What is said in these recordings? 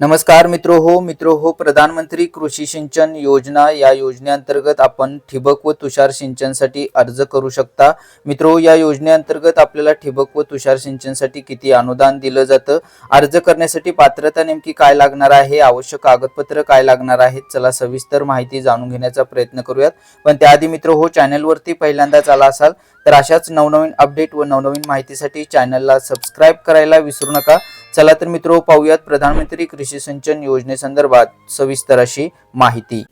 नमस्कार मित्रो हो मित्रो हो प्रधानमंत्री कृषी सिंचन योजना या योजनेअंतर्गत आपण ठिबक व तुषार सिंचनसाठी अर्ज करू शकता. मित्रो या योजनेअंतर्गत आपल्याला ठिबक व तुषार सिंचनसाठी किती अनुदान दिलं जातं? अर्ज करण्यासाठी पात्रता नेमकी काय लागणार आहे? आवश्यक कागदपत्र काय लागणार आहेत? चला सविस्तर माहिती जाणून घेण्याचा प्रयत्न करूयात. पण त्याआधी मित्र हो चॅनलवरती पहिल्यांदाच आला असाल तर अशाच नवनवीन अपडेट व नवनवीन माहितीसाठी चॅनलला सबस्क्राईब करायला विसरू नका. चला तर मित्रो पाहूयात प्रधानमंत्री कृषी सिंचन योजनेसंदर्भात सविस्तर अशी माहिती.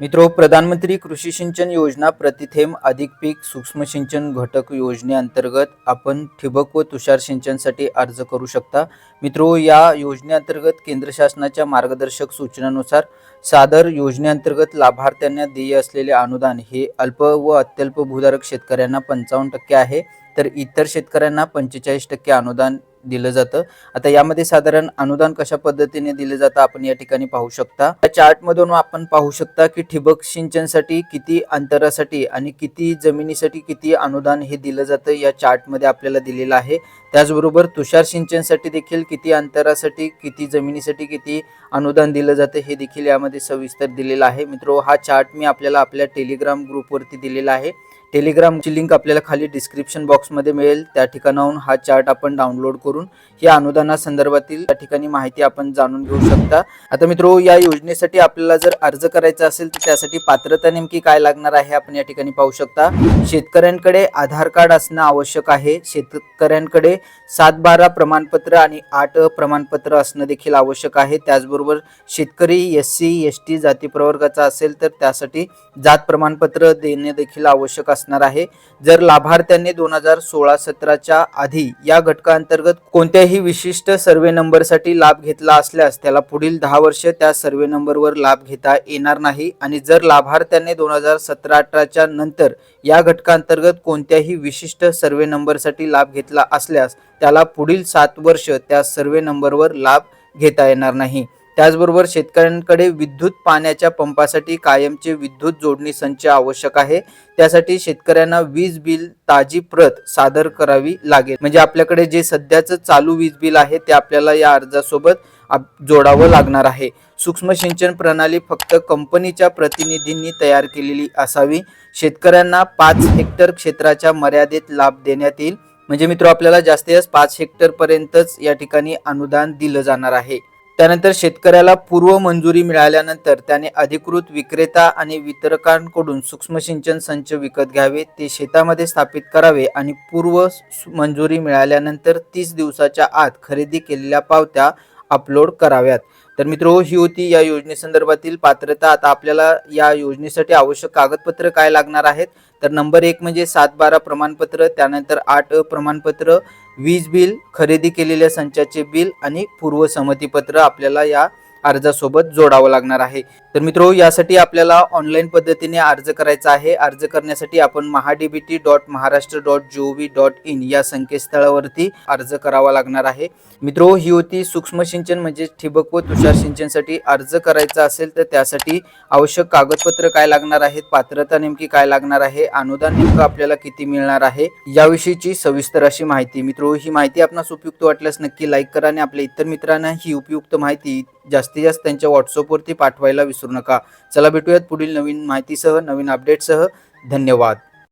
मित्रो प्रधानमंत्री कृषी सिंचन योजना प्रतिथेम अधिक पीक सूक्ष्म सिंचन घटक योजनेअंतर्गत आपण ठिबक व तुषार सिंचनसाठी अर्ज करू शकता. मित्रो या योजनेअंतर्गत केंद्र शासनाच्या मार्गदर्शक सूचनानुसार सादर योजनेअंतर्गत लाभार्थ्यांना देय असलेले अनुदान हे अल्प व अत्यल्प भूधारक शेतकऱ्यांना पंचावन्न टक्के आहे. तर इतर शेतकऱ्यांना पंचेचाळीस टक्के अनुदान दिलं जातं. आता यामध्ये साधारण अनुदान कशा पद्धतीने दिलं जातं आपण या ठिकाणी पाहू शकता. या चार्टमधून आपण पाहू शकता की ठिबक सिंचनसाठी किती अंतरासाठी आणि किती जमिनीसाठी किती अनुदान हे दिलं जातं या चार्टमध्ये आपल्याला दिलेलं आहे. त्याचबरोबर तुषार सिंचनसाठी देखील किती अंतरासाठी किती जमिनीसाठी किती अनुदान दिलं जातं हे देखील यामध्ये सविस्तर दिलेलं आहे. मित्रो हा चार्ट मी आपल्याला आपल्या टेलिग्राम ग्रुपवरती दिलेला आहे. टेलिग्रामची लिंक आपल्याला खाली डिस्क्रिप्शन बॉक्समध्ये मिळेल. त्या ठिकाणाहून हा चार्ट आपण डाउनलोड करून या अनुदानासंदर्भातील त्या ठिकाणी माहिती आपण जाणून घेऊ शकता. आता मित्रो या योजनेसाठी आपल्याला जर अर्ज करायचा असेल तर त्यासाठी पात्रता नेमकी काय लागणार आहे आपण या ठिकाणी पाहू शकता. शेतकऱ्यांकडे आधार कार्ड असणं आवश्यक आहे. शेतकऱ्यांकडे सात बारा प्रमाणपत्र आणि आठ प्रमाणपत्र असणं देखील आवश्यक आहे. त्याचबरोबर शेतकरी एस सी एस टी जाती प्रवर्गाचा असेल तर त्यासाठी जात प्रमाणपत्र देणे देखील आवश्यक असणार आहे. जर लाभार्थ्यांनी दोन हजार सोळा सतराच्या आधी या घटकाअंतर्गत कोणत्याही विशिष्ट सर्वे नंबरसाठी लाभ घेतला असल्यास त्याला पुढील दहा वर्ष त्या सर्वे नंबरवर लाभ घेता येणार नाही. आणि जर लाभार्थ्याने दोन हजार सतरा अठराच्या नंतर या घटकाअंतर्गत कोणत्याही विशिष्ट सर्वे नंबरसाठी लाभ घेतला असल्यास त्याला पुढील सात वर्ष त्या सर्वे नंबरवर लाभ घेता येणार नाही. त्याचबरोबर शेतकऱ्यांकडे विद्युत पाण्याच्या पंपासाठी कायमचे विद्युत जोडणी संच आवश्यक आहे. त्यासाठी शेतकऱ्यांना वीज बिल ताजी प्रत सादर करावी लागेल. म्हणजे आपल्याकडे जे सध्याचं चालू वीज बिल आहे ते आपल्याला या अर्जासोबत जोडावं लागणार आहे. सूक्ष्म सिंचन प्रणाली फक्त कंपनीच्या प्रतिनिधींनी तयार केलेली असावी. शेतकऱ्यांना पाच हेक्टर क्षेत्राच्या मर्यादेत लाभ देण्यात येईल. म्हणजे मित्र आपल्याला जास्तीत जास्त पाच हेक्टर पर्यंतच या ठिकाणी अनुदान दिलं जाणार आहे. त्यानंतर शेतकऱ्याला पूर्व मंजुरी मिळाल्यानंतर त्याने अधिकृत विक्रेता आणि वितरकांकडून सूक्ष्म सिंचन संच विकत घ्यावे ते शेतामध्ये स्थापित करावे आणि पूर्व मंजुरी मिळाल्यानंतर तीस दिवसाच्या आत खरेदी केलेल्या पावत्या अपलोड कराव्यात. तर मित्र ही होती या योजनेसंदर्भातील पात्रता. आता आपल्याला या योजनेसाठी आवश्यक कागदपत्र काय लागणार आहेत? तर नंबर एक म्हणजे सात बारा प्रमाणपत्र त्यानंतर आठ अ प्रमाणपत्र वीज बिल खरेदी केलेल्या संचाचे बिल आणि पूर्वसंमतीपत्र आपल्याला या अर्जासोबत जोडावं लागणार आहे. तर मित्रो यासाठी आपल्याला ऑनलाईन पद्धतीने अर्ज करायचा आहे. अर्ज करण्यासाठी आपण MahaDBT dot Maharashtra dot G O V dot in या संकेतस्थळावरती अर्ज करावा लागणार आहे. मित्रो ही होती सूक्ष्म सिंचन म्हणजे ठिबक व तुषार सिंचनसाठी अर्ज करायचा असेल तर त्यासाठी आवश्यक कागदपत्र काय लागणार आहेत पात्रता नेमकी काय लागणार आहे अनुदान नेमकं आपल्याला किती मिळणार आहे याविषयीची सविस्तर अशी माहिती मित्रो ही माहिती आपणास उपयुक्त वाटल्यास नक्की लाईक करा आणि आपल्या इतर मित्रांना ही उपयुक्त माहिती जास्तीत जास्त त्यांच्या व्हॉट्सअपवरती पाठवायला विसरू नका. चला भेटूयात पुढील नवीन माहितीसह नवीन अपडेटसह धन्यवाद.